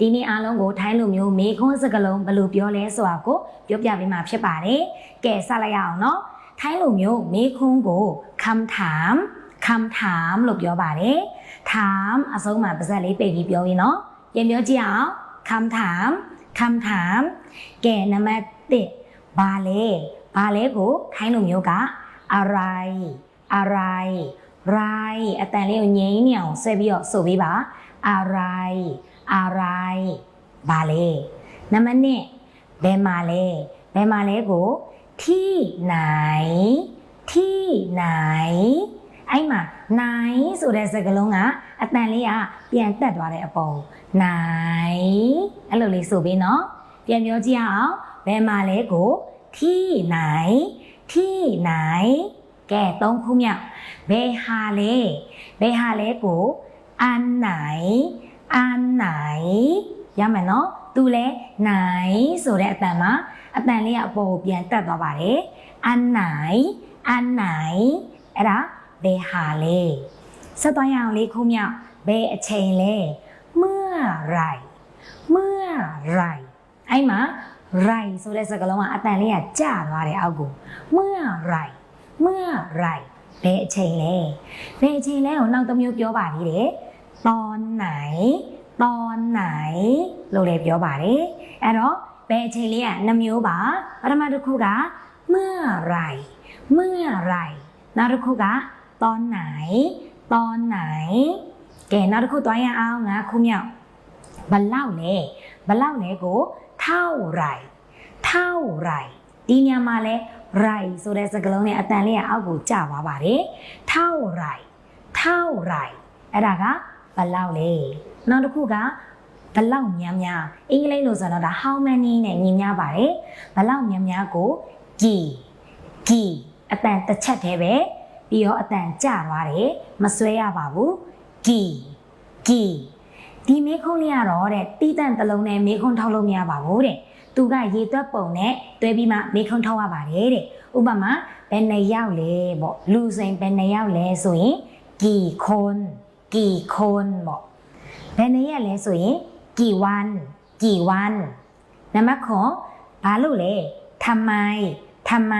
ဒီနေ့အားလုံးကိုထိုင်းလူမျိုးမေခွန်းစကလုံးဘယ်လိုပြောလဲဆိုတာကိုပြောပြပေးမှာဖြစ်ပါတယ်ကဲစလိုက်ရအောင်နော်ထိုင်းလူမျိုးမေခွန်းကိုคำถามคำถามလို့ပြောပါတယ်ถามအဆုံးမှာပါဇက်လေးပိတ်ပြီးပြောရင်နော်ပြန်ပြောကြည့်အောင်คำถามคำถามကဲနံပါတ်1ဘာလဲဘာလဲကိုထိုင်းလူမျိုးကอะไรอะไร ไรအတန်လေးကိုငြိမ်းနေအောင်ဆွဲပြီးတော့ဆိုပေးပါอะไร อะไรဘာလဲနံပါတ်1ဘယ်မှာလဲဘယ်မှာလဲကိုที่ไหนที่ไหนအဲ့မှာနိုင်ဆိုတဲ့စကားလုံးကအတန်လေးကပြန်တက်သွားတဲ့အပေါ်နိုင်အဲ့လိုလေးဆိုပေးနော်ပြန်ပြောကြည့်အောင်ဘယ်မှာလဲကိုที่ไหนที่ไหนကဲသုံးခုမြောက် ဘယ်ဟာလဲဘယ်ဟာလဲကိုอันไหน อันไหนရမယ်နော်သူလဲနိုင်ဆိုတဲ့အတန်မှာအတန်လေးကအပေါ်ကိုပြန်တက်သွားပါတယ်อันไหนอันไหนအဲ့ဒါဘယ်ဟာလဲဆက်သွားရအောင်လေးခုမြောက်ဘယ်အချိန်လဲเมื่อไหรเมื่อไหรအဲ့မှာ right ဆိုတဲ့စကားလုံးကအတန်လေးကကျသွားတယ်အောက်ကိုเมื่อไหรเมื่อไหร ဘယ်အချိန်လဲဘယ်အချိန်လဲကိုနောက်တစ်မျိုးပြောပါသေးတယ် ตอนไหนตอนไหนလို့လည်းပြောပါတယ်အဲ့တော့ဘယ်အချိန်လေးကနှမျိုးပါပထမတစ်ခုကเมื่อไหรเมื่อไหรနောက်တစ်ခုကตอนไหนตอนไหนကဲနောက်တစ်ခုသွားရအောင်ငါခုမြောက်ဘလောက်လဲဘလောက်လဲကိုเท่าไหรเท่าไหรဒီညမှာလဲ right ဆိုတဲ့စကားလုံးနဲ့အတန်လေးကအောက်ကိုကျသွားပါတယ်။ထောက် right ထောက် right အဲ့ဒါက ဘလောက်လဲနောက်တစ်ခုကဘလောက်များများအင်္ဂလိပ်လိုဆိုတော့ဒါ how many နဲ့ညီများပါတယ်ဘလောက်များများကို gi gi အတန်တစ်ချက်တည်းပဲပြီးတော့အတန်ကျသွားတယ်မဆွဲရပါဘူး gi gi ဒီမေခွန်းလေးကတော့တဲ့တီးတန့်တလုံးနဲ့မေခွန်းထောက်လို့မရပါဘူးတဲ့သူကရေသွက်ပုံနဲ့တွဲပြီးမှမေခွန်းထောက်ရပါတယ်တဲ့ဥပမာဘယ်နှစ်ယောက်လဲပေါ့လူစိန်ဘယ်နှစ်ယောက်လဲဆိုရင် gi ခွန်း กี่คนပေါ့ဘယ်နှစ်ရက်လဲဆိုရင်กี่วันกี่วันနံပါတ်9ဘာလို့လဲทำไมทำไม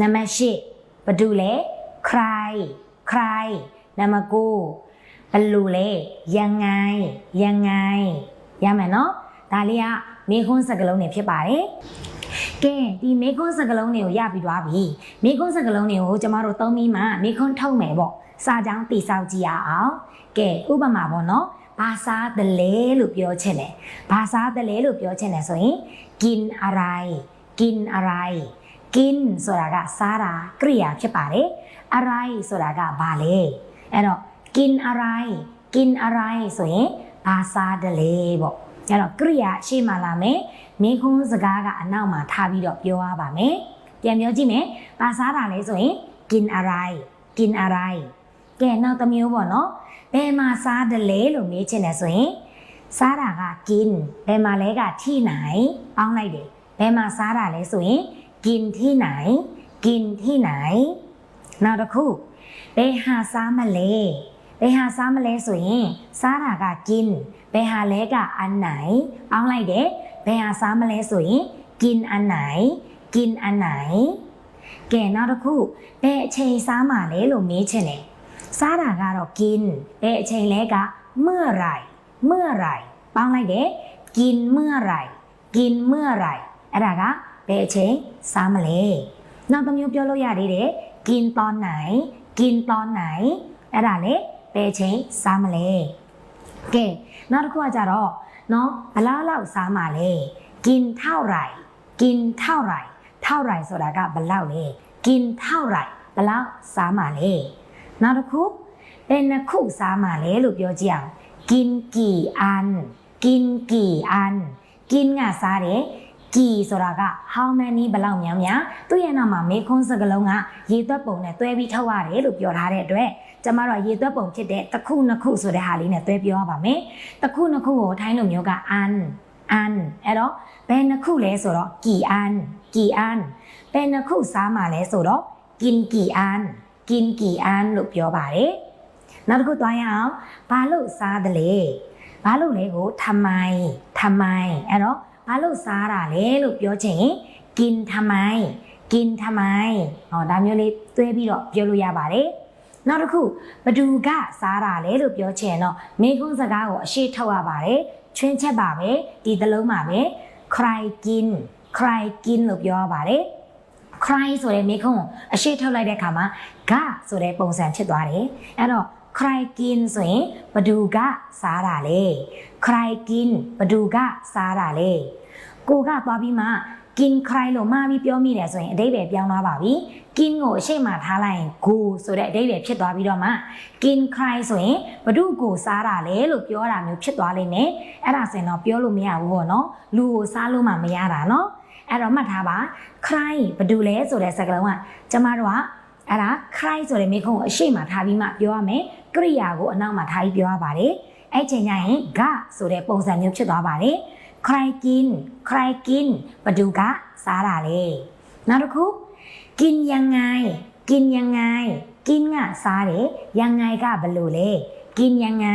နံပါတ်10ဘာတူလဲใครใครနံပါတ်9ဘယ်လိုလဲยังไงยังไงရမယ်နော်ဒါလေးကမေခွန်းစကားလုံးတွေဖြစ်ပါတယ် ကဲဒီမေခွန်းစကားလုံးတွေကိုရပြီးသွားပြီမေခွန်းစကားလုံးတွေကိုကျမတို့သုံးပြီးမှမေခွန်းထုတ်မယ်ပေါ့စာကြောင်းတိဆောက်ကြည့်ရအောင်ကဲဥပမာပေါ့နော်ဘာစားတလဲလို့ပြောချင်တယ်ဘာစားတလဲလို့ပြောချင်တယ်ဆိုရင်กินอะไรกินอะไรกินဆိုတာကစားတာကရိယာဖြစ်ပါတယ်อะไรဆိုတာကဘာလဲအဲ့တော့กินอะไรกินอะไรဆိုရင်ဘာစားတလဲပေါ့ အဲ့တော့ကရိယာရှေ့မှာလာမယ်မိခွန်းစကားကအနောက်မှာထားပြီးတော့ပြောရပါမယ်ပြန်ပြောကြည့်မယ်ဘာစားတာလဲဆိုရင်กินอะไรกินอะไรကဲနောက်တစ်မျိုးပေါ့နော်ဘယ်မှာစားတယ်လဲလို့မေးချင်တယ်ဆိုရင်စားတာကกินဘယ်မှာလဲကที่ไหนပေါင်းလိုက်တယ်ဘယ်မှာစားတာလဲဆိုရင်กินที่ไหนกินที่ไหนနောက်တစ်ခုဘယ်ဟာစားမလဲ ไปหาซ้ามะเลสุยซ้าหากะกิน ไปหาเล็กอะอันไหน เอาอะไรเด็กไปหาซ้ามะเลสุยกินอันไหน กินอันไหนแกนอตะคู่เปะเชยซ้ามาเลหลุมีเชเลซ้าหากะเรากินเปะเชยเล็กอะเมื่อไรเมื่อไรเอาอะไรเด็กกินเมื่อไรกินเมื่อไรอะไรกะเปะเชยซ้ามะเลน้องตมิงยุบโยโลยาดีเด็กกินตอนไหน กินตอนไหนอะไรเล็ ဘယ်အချိန်စားမလဲကဲနောက်တစ်ခုကကြတော့เนาะဘလားလောက်စားမှလဲกินเท่าไหร่กินเท่าไหร่เท่าไหร่ဆိုတာကဘလောက်လဲกินเท่าไหร่ဘလောက်စားမှလဲနောက်တစ်ခုဘယ်နှစ်ခုစားမှလဲလို့ပြောကြည့်အောင်กินกี่อันกินกี่อันกินကစားတယ်กี่ဆိုတာက how many ဘလောက်များများသူ့ရဲ့နောက်မှာမေခွန်းစကလုံးကရေသွက်ပုံနဲ့တွဲပြီးထုတ်ရတယ်လို့ပြောထားတဲ့အတွက် ကျမတို့ရေသွက်ပုံဖြစ်တဲ့တစ်ခုနှစ်ခုဆိုတဲ့ဟာလေးနဲ့တွဲပြောရပါမယ်တစ်ခုနှစ်ခုကိုထိုင်းလိုမျိုးက an an အဲ့တော့ဘယ်နှစ်ခုလဲဆိုတော့ ki an ki an ဘယ်နှစ်ခုစားမှာလဲဆိုတော့ kin ki an kin ki an လို့ပြောပါတယ်နောက်တစ်ခုသွားရအောင်ဘာလို့စားတယ်လဲဘာလို့လဲကိုထမိုင်ထမိုင်အဲ့တော့ဘာလို့စားတာလဲလို့ပြောချင်ရင် kin ထမိုင် kin ထမိုင်ဟောဒါမျိုးလေးတွဲပြီးတော့ပြောလို့ရပါတယ် နောက်တစ်ခုဘဒူကစားတာလဲလို့ပြောချင်တော့မိခွန်းစကားကိုအရှိထောက်ရပါတယ်ချွင်းချက်ပါပဲဒီသလုံးပါပဲ cry kin cry kin လို့ပြောရပါတယ် cry ဆိုတဲ့မိခွန်းကိုအရှိထောက်လိုက်တဲ့အခါမှာကဆိုတဲ့ပုံစံဖြစ်သွားတယ်အဲ့တော့ cry kin ဆိုရင်ဘဒူကစားတာလဲ cry kin ဘဒူကစားတာလဲ ကိုကသွားပြီးမှ kin cry လို့မှားပြီးပြောမိတယ်ဆိုရင်အတိတ်ပဲပြောင်းသွားပါပြီ kin ကိုအရှိမထားလိုက်ရင် go ဆိုတဲ့အတိတ်ပဲဖြစ်သွားပြီးတော့မှ kin cry ဆိုရင်ဘ누구ကိုစားတာလဲလို့ပြောတာမျိုးဖြစ်သွားလိမ့်မယ်အဲ့ဒါဆိုရင်တော့ပြောလို့မရဘူးပေါ့နော်လူကိုစားလို့မှမရတာနော်အဲ့တော့မှတ်ထားပါ cry ဘ누구လဲဆိုတဲ့စကားလုံးကကျမတို့ကအဲ့ဒါ cry ဆိုတဲ့မိခုံးကိုအရှိမထားပြီးမှပြောရမယ်ကရိယာကိုအနောက်မှာထားပြီးပြောရပါတယ်အဲ့ချိန်ကျရင် ga ဆိုတဲ့ပုံစံမျိုးဖြစ်သွားပါတယ် ใครกิน ใครกินปดูกะสาราเลนารุคุกินยังไง กินยังไง กินอะสาเรยังไงกะบรรลูเลกินยังไง